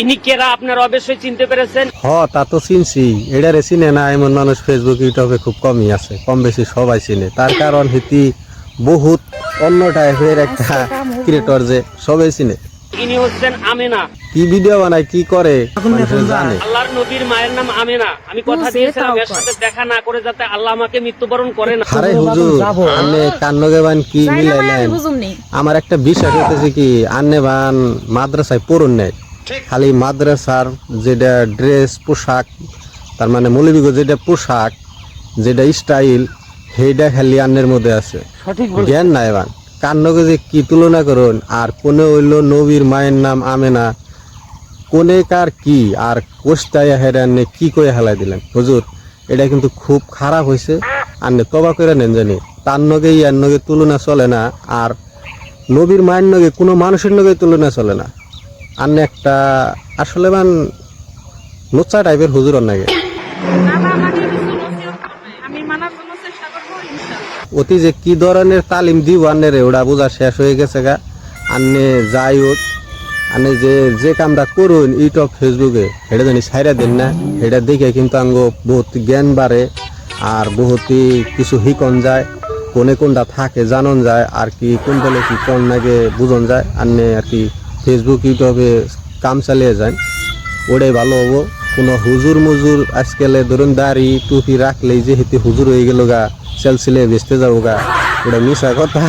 ইনি কেরা আপনারা অবশ্যই চিনতে পেরেছেন? হ তা তো চিনছি। এটারে চিনে না এমন মানুষ ফেসবুক ইউটিউবে খুব কমই আছে। কম বেশি সবাই চিনে। তার কারণ হিতি বহুত অন্য টাইপের একটা ক্রিয়েটর যে সবাই চিনে। ইনি হচ্ছেন আমেনা। কি ভিডিও বানায় কি করে জানে। আল্লাহর নবীর মায়ের নাম আমেনা। আমি কথা দিয়েছিলাম এর সাথে দেখা না করে যাতে আল্লাহ আমাকে মৃত্যুবরণ করে না। আরে হুজুর কান্নগে বান কি মিলাইলেন? আমি বুঝুম নি আমার একটা বিশ্বাস হতেছে কি আন্নে বান মাদ্রাসায় পড়ুন নাই। খালি মাদ্রাসার যেটা ড্রেস পোশাক তার মানে মৌলবিগ যেটা পোশাক যেটা স্টাইল সেইটা খালি আন্নের মধ্যে আছে। জ্ঞান নাই বান। কান্নকে যে কি তুলনা করুন আর কোনে হইল নবীর মায়ের নাম আমেনা কোনে কার কি আর কোস্তায় হেরান্নে কি করে হেলাই দিলেন। হুজুর এটা কিন্তু খুব খারাপ হয়েছে আন্নে তবা করে নেন জানি। তার নগে ইয়ার নগে তুলনা চলে না আর নবীর মায়ের নগে কোনো মানুষের নগে তুলনা চলে না। আন্নে একটা আসলে মান নোচা টাইপের হুজুর ইনশাআল্লাহ। অতি যে কি ধরনের তালিম দিব আন্নে রে ওটা বোঝা শেষ হয়ে গেছে গা। আন্নে যাই হোক আন্নে যে যে কামটা করুন ইউটিউব ফেসবুকে এটা জানি সাইরা দেন না। এটা দেখে কিন্তু আঙ্গ বহুত জ্ঞান বাড়ে আর বহুতই কিছু শিকন যায় কোনে কোনটা থাকে জানন যায় আর কি কোন দলে কি কোন নাগে বুঝন যায়। আন্নে আর কি ফেসবুক ইউটিউবে কাম চালিয়ে যান। ওটাই ভালো হব। কোনো হুজুর মুজুর আজকালে ধরুন দাড়ি টুপি রাখলেই যে হেতে হুজুর হয়ে গেল গা, সেলসিলে বেচতে যাব গা। ওটা মিশা কথা।